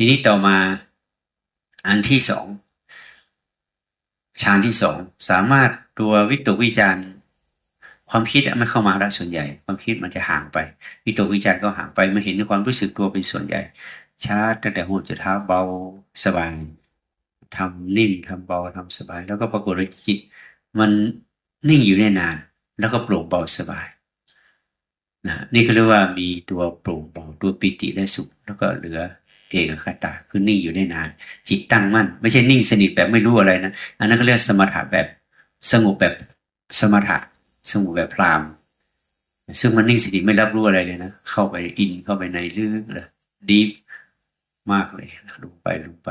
ทีนี้ต่อมาอันที่สองฌานที่สองสามารถตัววิตกวิจารความคิดอะไม่เข้ามาละส่วนใหญ่ ความคิดมันจะห่างไปวิตกวิจารก็ห่างไปมาเห็นในความรู้สึกตัวเป็นส่วนใหญ่ชาตั้งแต่หัวจนเท้าเบาสบายทำนิ่งทำเบาทำสบาย แล้วก็ปรากฏว่าจิตมันนิ่งอยู่ได้นาน แล้วก็โปร่งเบาสบายนะนี่เขาเรียกว่ามีตัวโปร่งเบาตัวปิติและสุขแล้วก็เหลือ เอกคตาคือนิ่งอยู่ได้นาน จิตตั้งมั่น ไม่ใช่นิ่งสนิทแบบไม่รู้อะไรนะ อันนั้นก็เรียกสมถะแบบสงบแบบสมถะสงบแบบพรามซึ่งมันนิ่งสนิทไม่รับรู้อะไรเลยนะ เข้าไปอินเข้าไปในลึกเลยดีมากเลยลงไปลงไป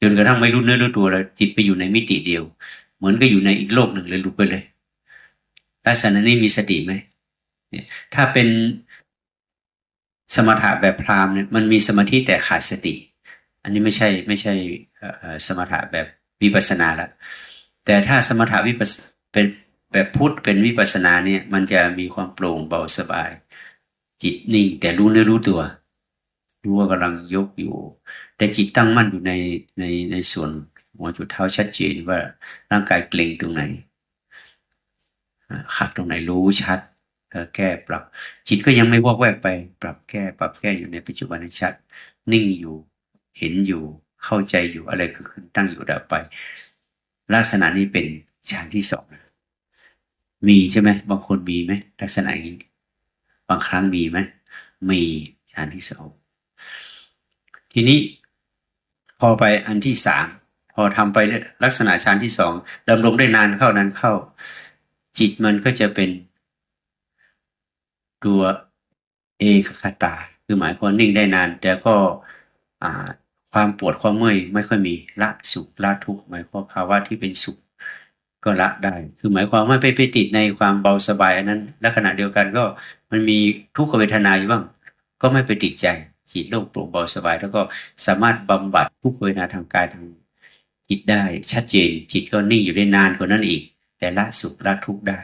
จนกระทั่งไม่รู้เนื้อรู้ตัวแล้วจิตไปอยู่ในมิติเดียว เหมือนก็อยู่ในอีกโลกหนึ่งเลยหลุดไปเลยลักษณะนี้มีสติไหมถ้าเป็น สมถะแบบพราหมณ์เนี่ยมันมีสมาธิแต่ขาดสติ อันนี้ไม่ใช่ไม่ใช่สมถะแบบวิปัสนาละแต่ถ้าสมถะวิปัสเป็นแบบพุทธเป็นวิปัสนาเนี่ย มันจะมีความโปร่งเบาสบาย จิตนิ่งแต่รู้เนื้อรู้ตัว รู้ว่ากำลังยกอยู่ แต่จิตตั้งมั่นอยู่ในในในส่วนหัวจุดเท้าชัดเจนว่าร่างกายเกร็งตรงไหนขัดตรงไหนรู้ชัด แก้ปรับ จิตก็ยังไม่วอกแวกไป ปรับแก้ปรับแก้อยู่ในปัจจุบันให้ชัด นิ่งอยู่เห็นอยู่เข้าใจอยู่อะไรก็ขึ้นตั้งอยู่ดับไป ลักษณะนี้เป็นฌานที่สองมีใช่ไหมบางคนมีไหมลักษณะอย่างนี้บางครั้งมีไหมมีฌานที่สองทีนี้พอไปอันที่สามพอทำไปลักษณะฌานที่สองดำรงได้นานเข้านานเข้า จิตมันก็จะเป็น ตัวเอกคตา คือหมายความนิ่งได้นาน แต่ก็ความปวดความเมื่อยไม่ค่อยมีละสุขละทุกข์หมายความภาวะที่เป็นสุขก็ละได้ คือหมายความว่าไปไปติดในความเบาสบายอันนั้นและขณะเดียวกันก็มันมีทุกขเวทนาอยู่บ้าง ก็ไม่ไปติดใจจิตโล่งโปร่งเบาสบาย แล้วก็สามารถบำบัดทุกขเวทนาทางกายทางจิตได้ ชัดเจนจิตก็นิ่งอยู่ได้นานกว่านั้นอีก แต่ละสุขละทุกข์ได้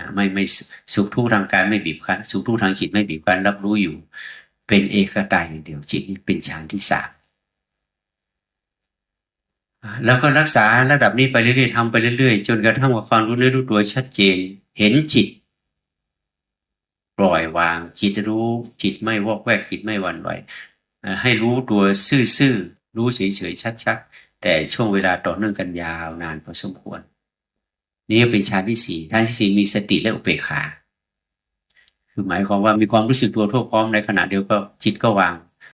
นะไม่ไม่สุขทุกทางกายไม่บีบคั้น สุขทุกทางจิตไม่บีบคั้นรับรู้อยู่ เป็นเอกตายอย่างเดียวจิตนี้เป็นฌานที่สามแล้วก็รักษาระดับนี้ไปเรื่อยๆทำไปเรื่อยๆ จนกระทั่งว่าความรู้เนื้อรู้ตัวชัดเจน เห็นจิต ปล่อยวางจิตรู้ จิตไม่วอกแวกจิตไม่วันไหวอ่าให้รู้ตัวซื่อๆรู้เฉยๆชัดๆแต่ช่วงเวลาต่อเนื่องกันยาวนานพอสมควร นี่ก็เป็นฌานที่สี่ฌานที่สี่มีสติและอุเบกขา คือหมายความว่ามีความรู้สึกตัวทั่วพร้อมในขณะเดียวก็จิตก็วาง